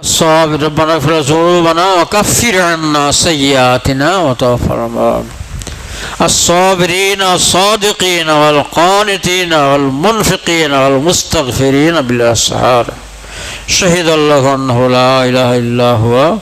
الصابر ربنا اغفر ذنوبنا وكفر عنا سيئاتنا وتوفنا مع الصابرين الصادقين والقانتين والمنفقين والمستغفرين بالأسحار شهد الله أنه لا إله إلا هو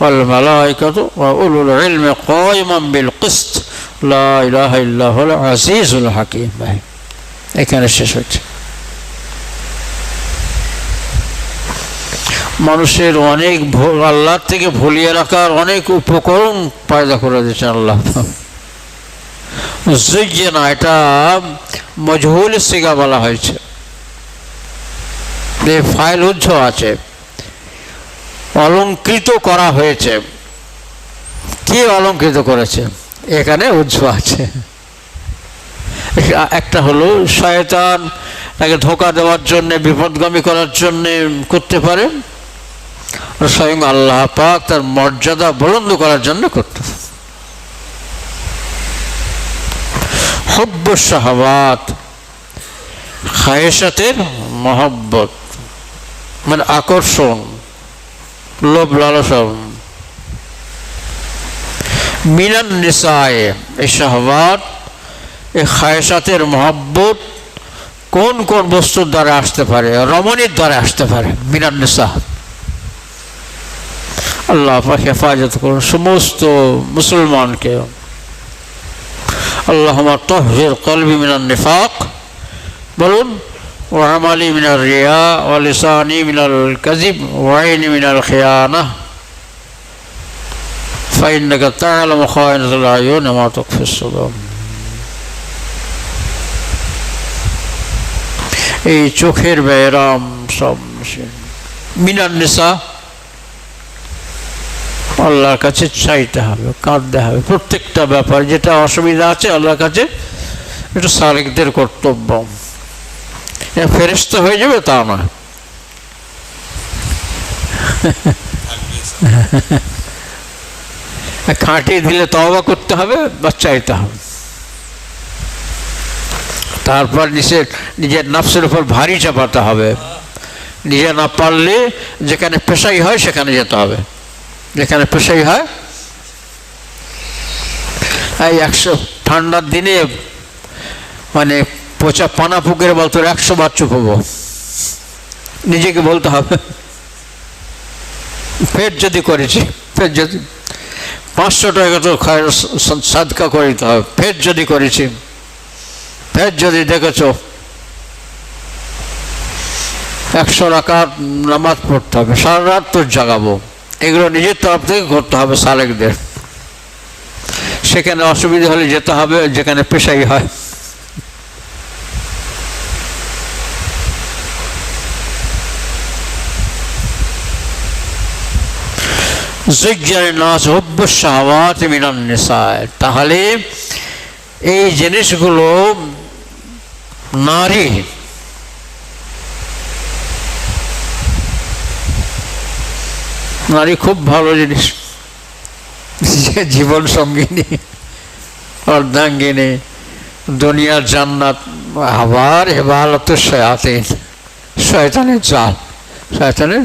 والملائكة وأولو العلم قائما بالقسط لا إله إلا هو العزيز الحكيم এখানে শেষ হচ্ছে মানুষের অনেক আল্লাহর থেকে ভুলিয়ে রাখার অনেক উপকরণ পয়দা করে দিয়েছেন আল্লাহ। না, এটা মজহুল সিগা বলা হয়েছে। যে ফাইল উজ্জ আছে। অলঙ্কৃত করা হয়েছে। কে অলঙ্কৃত করেছে? এখানে উজ্জ আছে। একটা হলো শয়তান, তাকে ধোকা দেওয়ার জন্যে, বিপদগামী করার জন্যে করতে পারে। স্বয়ং আল্লাহ পাক তার মর্যাদা বলন্দ করার জন্য করতে হব্য শাহবাত খায়েসাতের মহব্বত মানে আকর্ষণ, লোভ লালসন মিনান নিসায়, এই শাহবাত এই খায়েসাতের মহব্বত কোন কোন বস্তুর দ্বারা আসতে পারে? রমণীর দ্বারা আসতে পারে, মিনান নিসা আল্লাহ পাক হেফাজত করুন সমস্ত মুসলমানকে আল্লাহ তহজির কলবি মিনান নিফাক বলুন ওয়ামালি মিনাল রিয়া ওয়ালিসানি মিনাল কাজিব ওয়াইনি মিনাল খিয়ানা فإنك تعلم خائنة الأعين وما تخفي الصدور এই চোখের ব্যায়াম সব মিনার নেশা আল্লাহর কাছে চাইতে হবে, কাঁদতে হবে। প্রত্যেকটা ব্যাপার যেটা অসুবিধা আছে আল্লাহর কাছে, এটা সালেকদের কর্তব্য। ফেরিস্ত হয়ে যাবে তা নয়। খাঁটিয়ে দিলে তবা করতে হবে বা চাইতে হবে। তারপর নিজের নিজের নফসের উপর ভারী চাপাতে হবে। নিজে না পারলে যেখানে পেশাই হয় সেখানে যেতে হবে। যেখানে পেশাই হয়। এই একশো ঠান্ডার দিনে মানে পচা পানা পুকুরে বলতো একশো বার চুপ হব। নিজেকে বলতে হবে। ফের যদি করেছি ফের যদি পাঁচশো টাকা তো সাদকা করে দিতে হবে। ফের যদি করেছি ফের যদি দেখেছ, একশো রাকাত নামাজ পড়তে হবে। সারা রাত তোর জাগাবো। এগুলো নিজের তরফ থেকে করতে হবে সালেকদের। সেখানে অসুবিধা হলে যেতে হবে, যেখানে পেশাই হয়। তাহলে এই জিনিসগুলো নারী নারী খুব ভালো জিনিস। যে জীবন সঙ্গিনী, অর্ধাঙ্গিনী, দুনিয়ার জান্নাত, আবার হেবালত শয়াতিন। শয়তানের জাল, শয়তানের।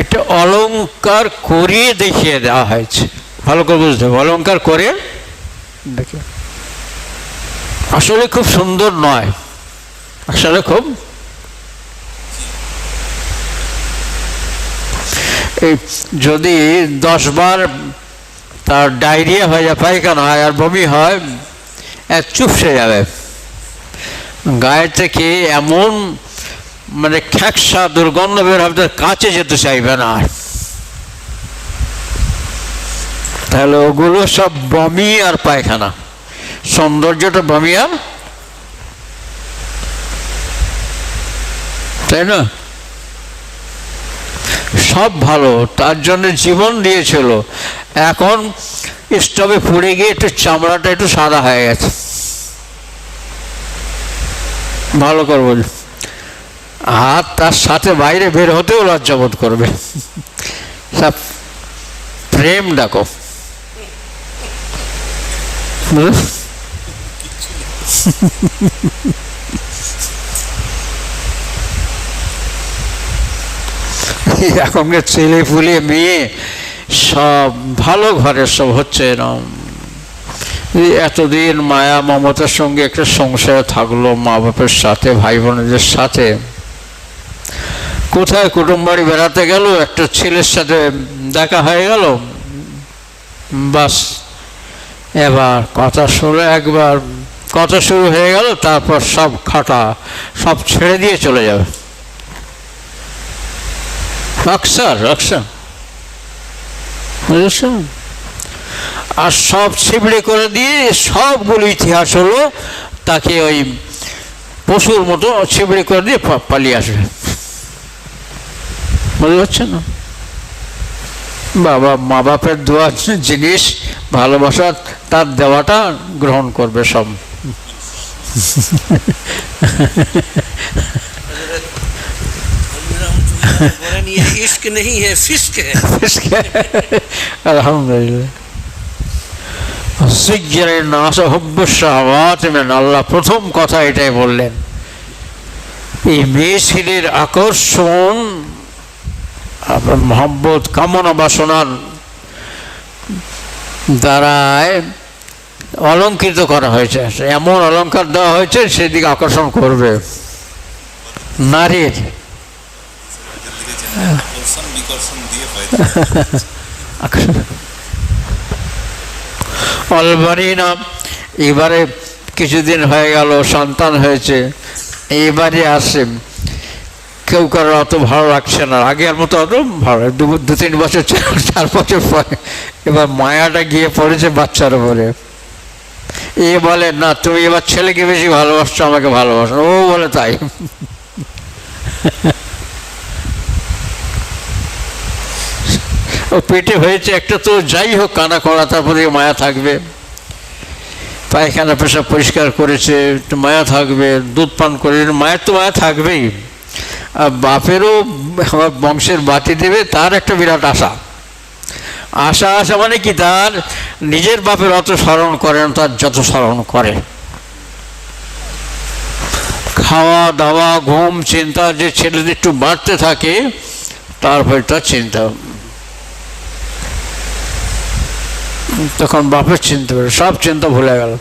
একটা অলঙ্কার করে দেখিয়ে দেওয়া হয়েছে। ভালো করে বুঝতে অলঙ্কার করে দেখে আসলে খুব সুন্দর নয়। আসলে খুব যদি দশবার তার ডায়রিয়া হয়ে যায়, পায়খানা হয় আর বমি হয়, এক চুপসে যাবে। গায়ে থেকে এমন মানে খ্যাকসা দুর্গন্ধ বের হবে কাছে যেতে চাইবে না। তাহলে ওগুলো সব বমি আর পায়খানা। সৌন্দর্যটা বমি আর? তাই না? সব ভালো, তার জন্য জীবন দিয়েছিল। এখন স্টোভে পুড়ে গিয়ে একটু চামড়াটা একটু সাদা হয়ে গেছে। ভালো করে বলি আর তার সাথে বাইরে বের হতেও লজ্জাবোধ করবে। সব প্রেম ডাকো। এখনকার ছেলে ফুলে মেয়ে, সব ভালো ঘরের সব হচ্ছে এরম। এতদিন মায়া মমতার সঙ্গে একটা সংসার থাকল মা বাপের সাথে, ভাই বোনদের সাথে। কোথায় কুটুম বাড়ি বেড়াতে গেল, একটা ছেলের সাথে দেখা হয়ে গেল। বাস, এবার কথা শুনে একবার, কথা শুরু হয়ে গেল, তারপর সব খাটা, সব ছেড়ে দিয়ে চলে যাবে। আকসার বুঝেছেন আর সব ছিবড়ে করে দিয়ে সবগুলো ইতিহাস হলো তাকে ওই পশুর মতো ছিবড়ে করে দিয়ে পালিয়ে আসবে। বুঝতে পারছেন না? বাবা, মা বাপের দেওয়া জিনিস, ভালোবাসা, তার দেওয়াটা গ্রহণ করবে সব। बोले नहीं ये इश्क नहीं है फिस्क है আলহামদুলিল্লাহ সিজ্জারের নাশ হব্য শাহওয়াত মেন আল্লাহ প্রথম কথা এটাই বললেন এই মেয়ে ছেলের আকর্ষণ আপনার মহব্বত কামনা বাসনার দ্বারায় অলঙ্কৃত করা হয়েছে এমন অলঙ্কার দেওয়া হয়েছে সেদিকে আকর্ষণ করবে নারীর এবারে কিছুদিন হয়ে গেল, সন্তান হয়েছে। এবারে আসে। কেউ কারোর অত ভালো লাগছে না। আগের মতো অত ভালো দু দু তিন বছর, চার বছর পরে এবার মায়াটা গিয়ে পড়েছে বাচ্চার উপরে। এ বলে, না, তুমি এবার ছেলেকে বেশি ভালোবাসছো, আমাকে ভালোবাসো ও বলে, তাই। ও পেটে হয়েছে একটা তো যাই হোক, কানা করা তারপরে মায়া থাকবে। পায়খানা পেশা পরিষ্কার করেছে মায়া থাকবে, দুধ পান করে, মায়ের তো মায়া থাকবেই। আর বাপেরও বংশের বাতি দেবে, তার একটা বিরাট আশা। আশা আশা মানে কি? তার নিজের বাপের অত স্মরণ করে না, তার যত স্মরণ করে। খাওয়া, দাওয়া, ঘুম, চিন্তা, যে ছেলেদের একটু বাড়তে থাকে তারপরে তার চিন্তা তখন বাপের চিন্তা পারে সব চিন্তা ভুলে গেল।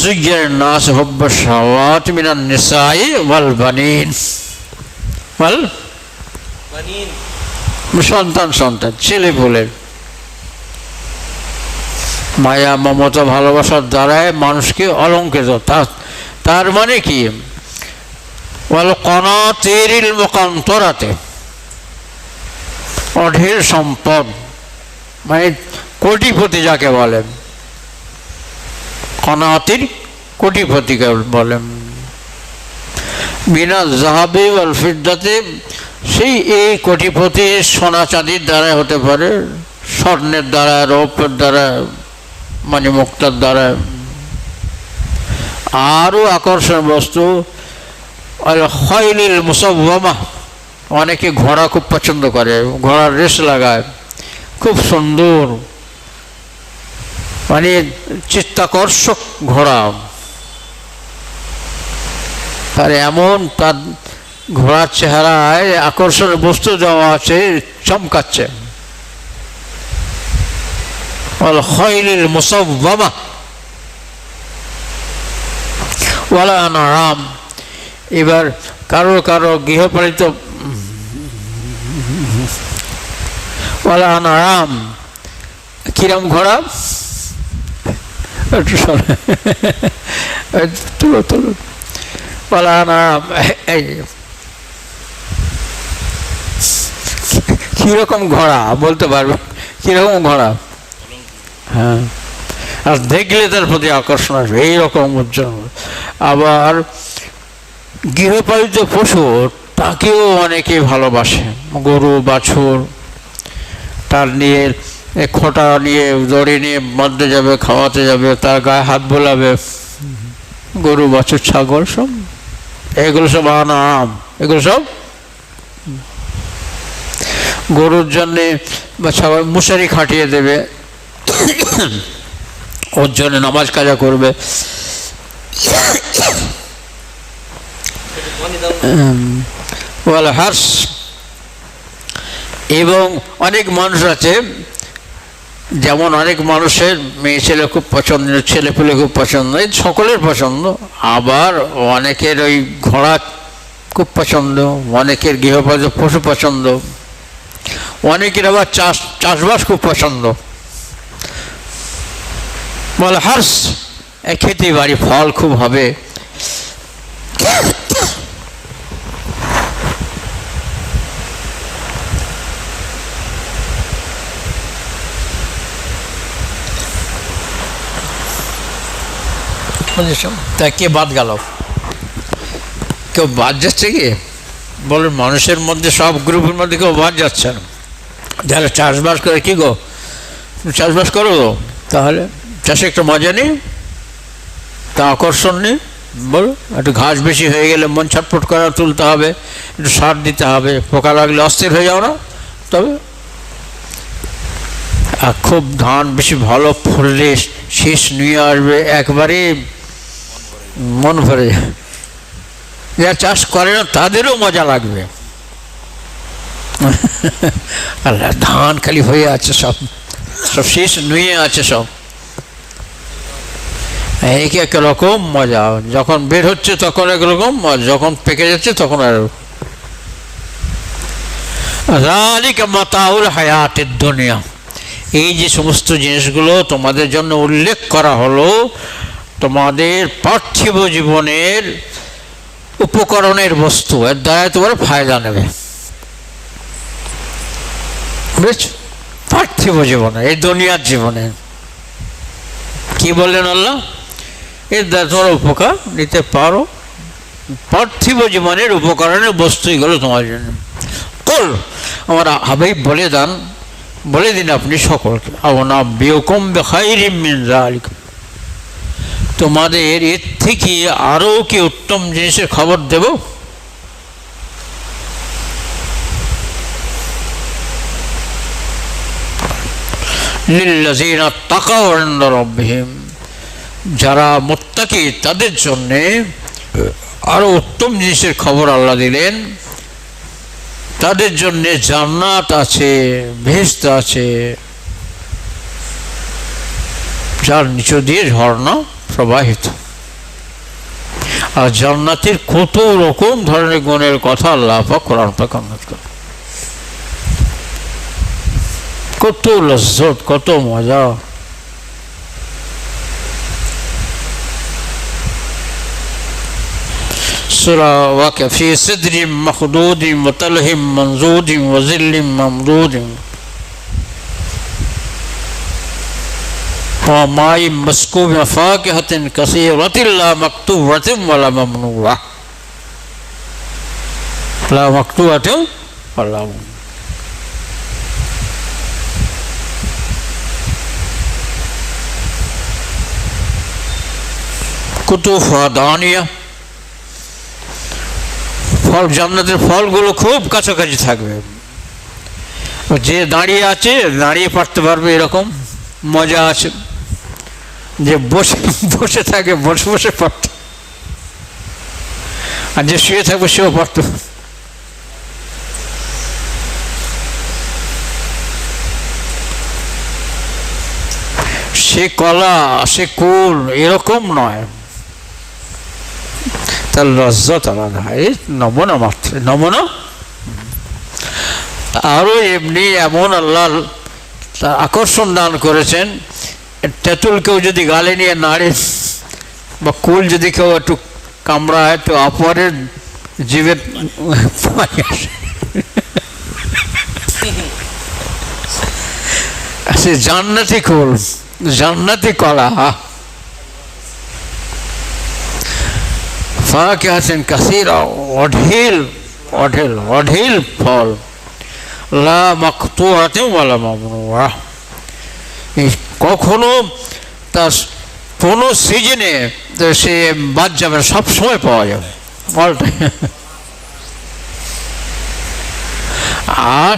জুইয়ের নাস হব্ব শাওয়াত মিনান নিসাই ওয়াল বানিন। ওয়াল সন্তান সন্তান, ছেলে বলে মায়া, মমতা, ভালোবাসার দ্বারায় মানুষকে অলঙ্কৃত। অলঙ্কিত তার মানে কি? বল কণা তেরিল মোকান্তরাতে। অঢের সম্পদ। মানে কোটিপতি যাকে বলেন। কনাতির কোটিপতিকে বলেন। বিনা জাহাবে ওয়াল ফিদ্দাতে, সেই এই কোটিপতি সোনা চাঁদির দ্বারা হতে পারে, স্বর্ণের দ্বারা রৌপ্যের দ্বারা মানে মুক্তার দ্বারা আরও আকর্ষণ বস্তু খয়লিল মুসব্বামা অনেকে ঘোড়া খুব পছন্দ করে, ঘোড়ার রেস লাগায়, খুব সুন্দর। মানে চিত্তাকর্ষক ঘোড়া। আর এমন তার ঘোড়ার চেহারায় আকর্ষণের বস্তু দেওয়া আছে, চমকাচ্ছে। ওয়ালা আনারাম এবার কারও কারও গৃহপালিত ওয়ালা আনারাম কিরম ঘোড়া? সরে তুলো তুলো কীরকম ঘোড়া, বলতে পারবে? কীরকম ঘোড়া? হ্যাঁ। আর দেখলে তার প্রতি আকর্ষণ আসবে, এইরকম উজ্জ্বল। আবার গৃহপালিত পশু, তাকেও অনেকে ভালোবাসে। গরু, বাছুর, তার নিয়ে খোটা নিয়ে দড়ি নিয়ে বাঁধতে যাবে, খাওয়াতে যাবে, তার গায়ে হাত বোলাবে। গরু, বাছুর, ছাগল সব। এগুলো সব আনাম। এগুলো সব গরুর জন্যে বা ছাগল মশারি খাটিয়ে দেবে। ওর জন্য নামাজ কাজা করবে। এবং অনেক মানুষ আছে যেমন অনেক মানুষের মেয়ে ছেলে খুব পছন্দ, ছেলে পেলে খুব পছন্দ, এই সকলের পছন্দ। আবার অনেকের ওই ঘোড়া খুব পছন্দ, অনেকের গৃহপালিত পশু পছন্দ, অনেকের আবার চাষ, চাষবাস খুব পছন্দ। বলে হার্স খেতে বাড়ি ফল খুব হবে। বুঝেছ তা কে বাদ গেল? কেউ বাদ যাচ্ছে কি? বলেন মানুষের মধ্যে সব গ্রুপের মধ্যে কেউ বাদ যাচ্ছে না। যারা চাষবাস করে কি গো? চাষবাস করো? তাহলে? চাষে একটু মজা নেই? তা আকর্ষণ নেই? বলো একটু ঘাস বেশি হয়ে গেলে মন ছটফট করা তুলতে হবে একটু সার দিতে হবে পোকা লাগলে অস্থির হয়ে যাও না? তবে? আর খুব ধান বেশি ভালো ফললে শেষ নিয়ে আসবে একবারে মন ভরে। যারা চাষ করে না, তাদেরও মজা লাগবে। আল্লাহ, ধান খালি হয়ে আছে সব। সব শেষ নুয়ে আছে সব। এক এক রকম মজা। যখন বের হচ্ছে তখন একরকম যখন পেকে যাচ্ছে তখন আর রালিকা মাতাউল হায়াতের দুনিয়া। এই যে সমস্ত জিনিসগুলো তোমাদের জন্য উল্লেখ করা হলো তোমাদের পার্থিব জীবনের উপকরণের বস্তু, এর দ্বারা তোমার ফায়দা নেবে। পার্থিব জীবনে, এই দুনিয়ার জীবনে। কি বললেন আল্লাহ? এর দ্বারা তোমার উপকার নিতে পারো। পার্থিব জীবনের উপকরণের বস্তু এগুলো তোমার জন্য। কল, আমার হাবাই বলে দেন, বলে দিন আপনি সকলকে। আবনা বিয়কম বেখাইরিম মিন জালিক তোমাদের এর থেকে আরও কি উত্তম জিনিসের খবর দেব? যারা মুত্তাকি, তাদের জন্যে আরও উত্তম জিনিসের খবর আল্লাহ দিলেন। তাদের জন্য জান্নাত আছে, ভেস্ত আছে। যার নিচ দিয়ে ঝর্ণা। প্রবাহিত আর জান্নাতের কত রকম ধরনের গুণের কথা আল্লাহ পাক কোরআন পাক উল্লেখ করে কত লজ্জত কত মজা سورة واقع في صدر مخدود وطلح منزود وظل ممدود माई मस्को फ़ाकिन कसरत मकतूबतम वाला ममनूआ ला मकतूबतम वाला कुतुफा दानिया ফল জান্নাতের ফলগুলো খুব কাছাকাছি থাকবে যে দাঁড়িয়ে আছে দাঁড়িয়ে পারতে পারবে এরকম মজা আছে যে বসে বসে থাকে, বসে বসে পড়ত আর যে শুয়ে থাকবে, সেও পড়ত। সে কলা, সে কুল, এরকম নয়। তার লজ্জত আলাদা। এই নমুনা মাত্র, নমুনা। আরও এমনি এমন আল্লাহ আকর্ষণ দান করেছেন তেঁতুল কেউ যদি গালে নিয়ে নাড়ে বা কুল যদি কেউ একটু কামড়ায় তো অপরের জীবের পায়ে আসে। সে জান্নাতি কুল জান্নাতি কলা ফাকিহাতিন কাসিরা অঢেল অঢেল অঢেল ফল লা মাকতুয়াতিন ওয়ালা মামনুয়া এই কখনো তার কোনো সিজনে সে বাদ যাবে সব সময় পাওয়া যাবে অল আর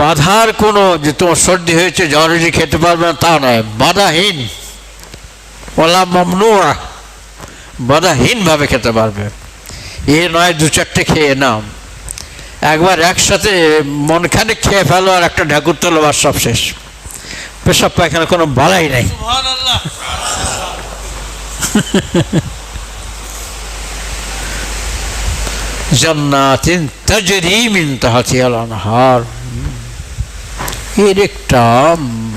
বাধার কোনো যে তোমার সর্দি হয়েছে, জ্বর খেতে পারবে না, তা নয়, বাধাহীন। ওলা মামনুয়া, বাধাহীনভাবে খেতে পারবে। এ নয়, দু চারটে খেয়ে নাম একবার একসাথে মনখানে খেয়ে ফেলো আর একটা ঢাকুর তোলো আর সব শেষ। পেশাব পায়খানা কোনো বালাই নাই। এর একটা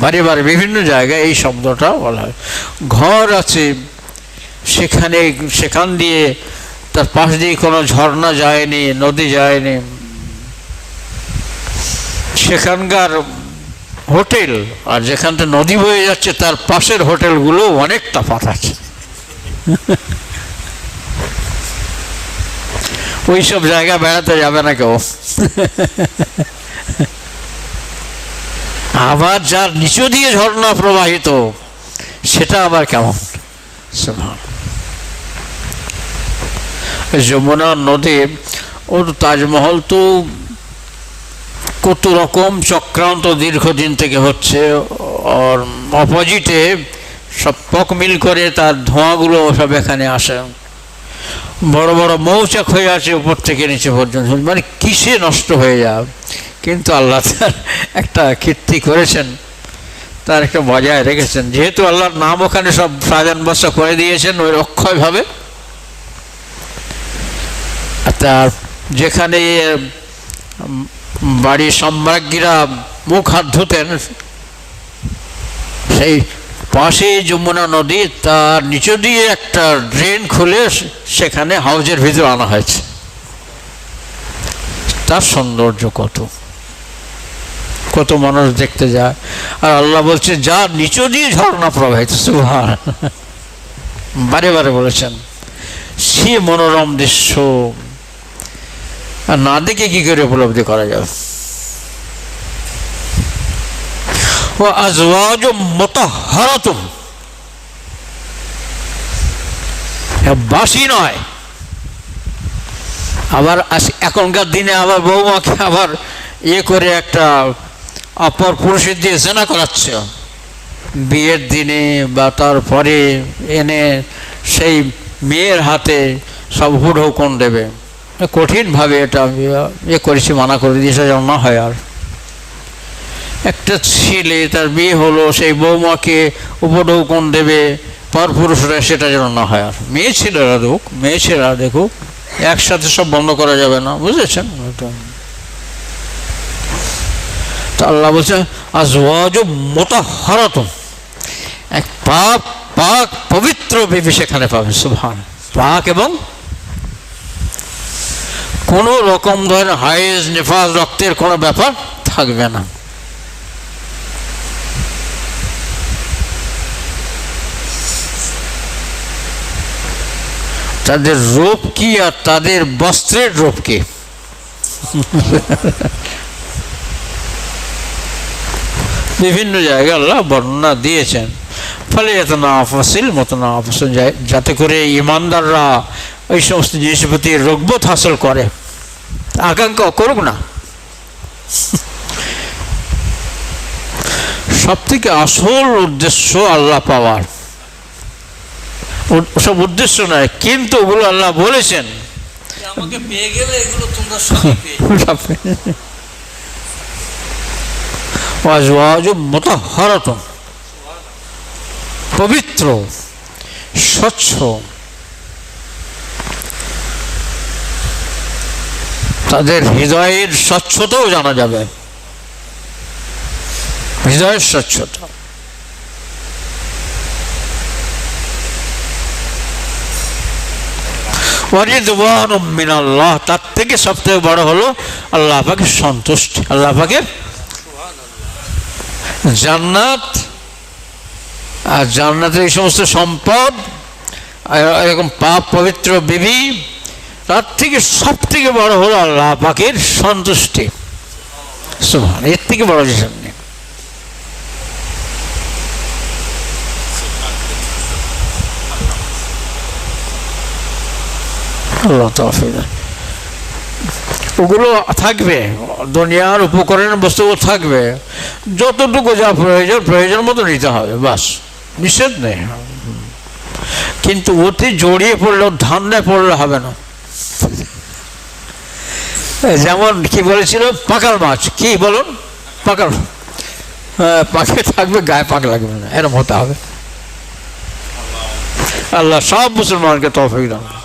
বারে বারে বিভিন্ন জায়গায় এই শব্দটা বলা হয়। ঘর আছে সেখানে সেখান দিয়ে তার পাশ দিয়ে কোনো ঝর্ণা যায়নি নদী যায়নি। সেখানকার হোটেল, আর যেখানটা নদী বয়ে যাচ্ছে, তার পাশের হোটেলগুলো অনেক তফাৎ আছে। ওই সব জায়গা বেড়াতে যাবে না কেউ। আবার যার নিচু দিয়ে ঝর্ণা প্রবাহিত, সেটা আবার কেমন। যমুনা নদী, ওর তাজমহল তো কত রকম চক্রান্ত দীর্ঘদিন থেকে হচ্ছে, আর অপোজিটে সব পক মিল করে তার ধোঁয়াগুলো সব এখানে আসে। বড় বড় মৌচাক হয়ে আছে উপর থেকে নিচে পর্যন্ত। মানে কিসে নষ্ট হয়ে যাও কিন্তু আল্লাহ তার একটা কীর্তি করেছেন, তার একটা বজায় রেখেছেন। যেহেতু আল্লাহর নাম ওখানে সব সাজান বসা করে দিয়েছেন ওই অক্ষয়ভাবে তার যেখানে বাড়ির সম্রাজ্ঞীরা মুখ হাত ধুতেন। সেই পাশে যমুনা নদী, তার নিচে দিয়ে একটা ড্রেন খুলে সেখানে হাউজের ভিতর আনা হয়েছে। তার সৌন্দর্য কত। কত মানুষ দেখতে যায়। আর আল্লাহ বলছে, যা নিচু দিয়ে ঝর্ণা প্রবাহিত। সুহার বারে বারে বলেছেন, সে মনোরম দৃশ্য আর না দেখে কি করে উপলব্ধি করা যাবে? ও আজওয়াজ মোতাহারাতুম বাসি নয়। আবার এখনকার দিনে আবার বৌমাকে আবার ইয়ে করে একটা অপর পুরুষের দিয়ে জেনা করাচ্ছে। বিয়ের দিনে বা তারপরে এনে সেই মেয়ের হাতে সব হুড় হুকুন দেবে। কঠিনভাবে এটা আমি ইয়ে করেছি, মানা করে দিয়েছে যেন না হয় আর। একটা ছেলে, তার বিয়ে হলো, সেই বৌমাকে উপঢৌকন দেবে পর পুরুষরা সেটা যেন না হয় আর। মেয়ে ছেলেরা দেখুক, মেয়ে ছেলেরা দেখুক, একসাথে সব বন্ধ করা যাবে না, বুঝেছেন। তো আল্লাহ বলছে, আজওয়াজ মোতাহারাতুম এক পাক পাক পবিত্র বেবি সেখানে পাবে সুভান পাক এবং কোনো রকম ধরনের হাইজ নেফাজ রক্তের কোনো ব্যাপার থাকবে না। তাদের রূপ কি আর তাদের বস্ত্রের রূপ কি? বিভিন্ন জায়গায় আল্লাহ বর্ণনা দিয়েছেন। ফলে এত না ফসিল মতো না ফসল যায় যাতে করে ইমানদাররা ওই সমস্ত জিনিসের প্রতি রোগবোধ হাসিল করে। আকাঙ্ক্ষা করুক না। সব থেকে আসল উদ্দেশ্য আল্লাহ পাওয়ার। সব উদ্দেশ্য নয় কিন্তু ওগুলো আল্লাহ বলেছেন। পবিত্র আমাকে পেয়ে গেলে এগুলো তোমরা সবই পেয়ে ওয়াজওয়াজ মোতাহারাতুন পবিত্র স্বচ্ছ তাদের হৃদয়ের স্বচ্ছতাও জানা যাবে। হৃদয়ের স্বচ্ছতা। মিনাল্লাহ, তার থেকে সবথেকে বড় হলো আল্লাহ সন্তুষ্টি। আল্লাহ জান্নাত। আর জান্নাতের এই সমস্ত সম্পদ, এরকম পাপ পবিত্র বিবি তার থেকে সব থেকে বড় হলো আল্লাহ পাকের সন্তুষ্টি। এর থেকে বড় জিনিস নেই। ওগুলো থাকবে, দুনিয়ার উপকরণ বস্তুগুলো থাকবে। যতটুকু যা প্রয়োজন প্রয়োজন মতো নিতে হবে, বাস। নিষেধ নেই। কিন্তু অতি জড়িয়ে পড়লে ধান্দায় পড়লে হবে না। যেমন কি বলেছিল? পাকাল মাছ। কি বলুন? পাকাল। হ্যাঁ, পাখে থাকবে গায়ে পাক লাগবে না। এরম হতে হবে। আল্লাহ। সব মুসলমানকে তফিক দান